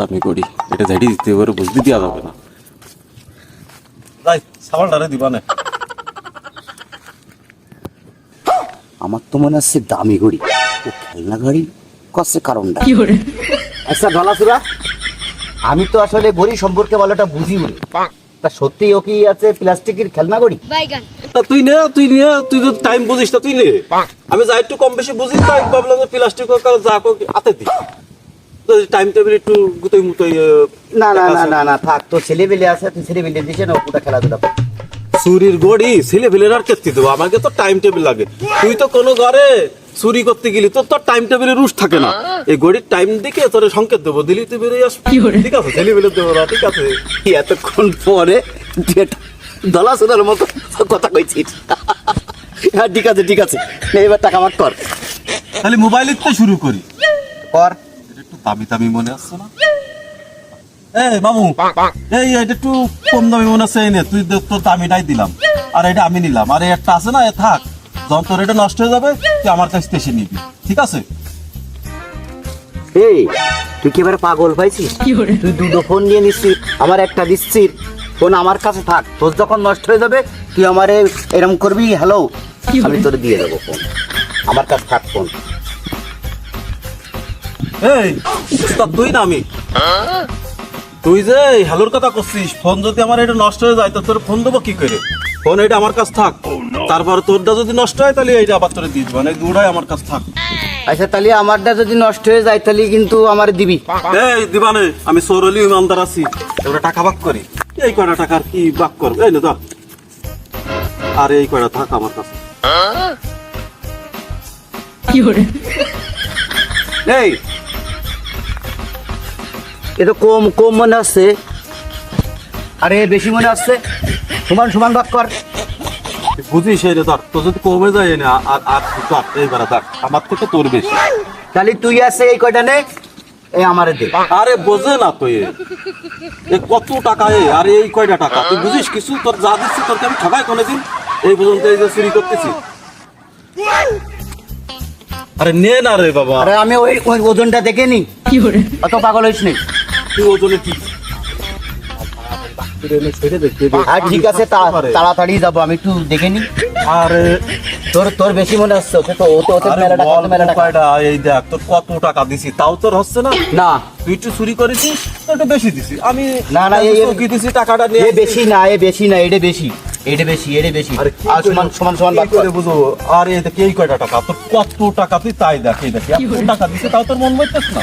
দামি করি। এটা ঝাড়ি দিতে পারে বুঝতে দেওয়া যাবে না। দিবা না। আমার তো মনে হচ্ছে দামি ঘড়ি। ও খেলনা ঘড়ি? কষ্ট কারণটা? আচ্ছা ধলাসুরা আমি তো আসলে ঘড়ি সম্পর্কে ভালোটা বুঝি বলে। তা সত্যি ও কি আছে প্লাস্টিকের খেলনা ঘড়ি? তা তুই নে তুই নিয়ে তুই তো টাইম বুঝিস না তুই নে। আমি যা একটু কম বেশি বুঝি তাই ভাবলাম যে প্লাস্টিক যা হোক হাতে টাইম টেবিল একটু গুতোই মুতোই না না না না না থাক তো ছেলে বেলে আছে তুই ছেলে বেলে দিছে না ওটা খেলাধুলা। চুরির গড়ি ছেলে আর দেবো? আমাকে তো টাইম টেবিল লাগে। তুই তো কোনো ঘরে চুরি করতে গেলি তোর তো টাইম টেবিলের রুশ থাকে না। এই ঘড়ির টাইম দিকে তোর সংকেত দেবো দিলি তুই বেরিয়ে আসবি। ঠিক আছে ছেলে দেবো না ঠিক আছে। এতক্ষণ পরে একটা মতো কথা কইছিস। হ্যাঁ ঠিক আছে ঠিক আছে। এবার টাকা মার কর। তাহলে মোবাইল তো শুরু করি। কর। এটা একটু দামি দামি মনে আসছে না? এই মামু। এই এটা একটু কম দামি মনে আছে নে তুই তোর দামিটাই দিলাম। আর এটা আমি নিলাম। আর একটা আছে না এ থাক। যখন তোর এটা নষ্ট হয়ে যাবে তুই আমার কাছ থেকে এসে নিবি। ঠিক আছে? এই তুই কি এবার পাগল পাইছিস তুই দুটো ফোন নিয়ে নিচ্ছিস আমার একটা দিচ্ছিস ফোন আমার কাছে থাক। তোর যখন নষ্ট হয়ে যাবে তুই আমারে এরকম করবি হ্যালো আমি তোরে দিয়ে দেবো ফোন। আমার কাছে থাক ফোন। এই উস্তাদ তুই না আমি? তুই যে এই হ্যালোর কথা করছিস ফোন যদি আমার এটা নষ্ট হয়ে যায় তো তোর ফোন দেবো কি করে? ফোন এটা আমার কাছে থাক। তারপর তোরটা যদি নষ্ট হয় তাহলে এইটা আবার তোরে দিয়ে মানে দুটাই আমার কাছে থাক। আচ্ছা তাহলে আমারটা যদি নষ্ট হয়ে যায় তাহলে কিন্তু আমার দিবি। এই দিবানে আমি সৌরলি ইমানদার আছি। এবার টাকা ভাগ করি। এই কয়টা টাকার কি ভাগ করব? এই না ধর আর এই কয়টা থাক আমার কাছে। এই এ তো কম কম মনে হচ্ছে আরে বেশি মনে হচ্ছে সমান সমান ভাগ কর। বুঝিস এই রে তোর যদি কমে যায় এই নে, আর আর ধর আমার থেকে তোর বেশি। তাহলে তুই আছে এই কয়টা নে এই আমারে দে। আরে বোঝে না তো এ। কত টাকা এ আর এই কয়টা টাকা? তুই বুঝিস কিছু? তোর যা দিচ্ছি তোরকে আমি ঠকাই কোনোদিন। এই পর্যন্ত এই যে চুরি করতেছি। আরে নে না রে বাবা। আরে আমি ওই ওই ওজনটা দেখে নি। অত পাগল হইস নি। তুই ওজনে কি? আর ঠিক আছে তাড়াতাড়ি যাব আমি একটু দেখে নি আরে তোর তোর বেশি মনে হচ্ছে ওকে তো ওতে ওতে মেলা টাকা মেলা টাকা। এই দেখ তোর কত টাকা দিছি? তাও তোর হচ্ছে না? না। তুই একটু চুরি করেছিস তো একটু বেশি দিছি। আমি না, না, এই- দিছি টাকাটা নিয়ে বেশি না এ বেশি না এটা বেশি এটা বেশি এটা বেশি। আর সমান করে- সমান সমান ভাগ করে বুঝব? আর এই দেখ এই কয়টা টাকা? তোর কত টাকা তুই তাই দেখ এই দেখ টাকা দিছে তাও তোর মন বইতেছ না।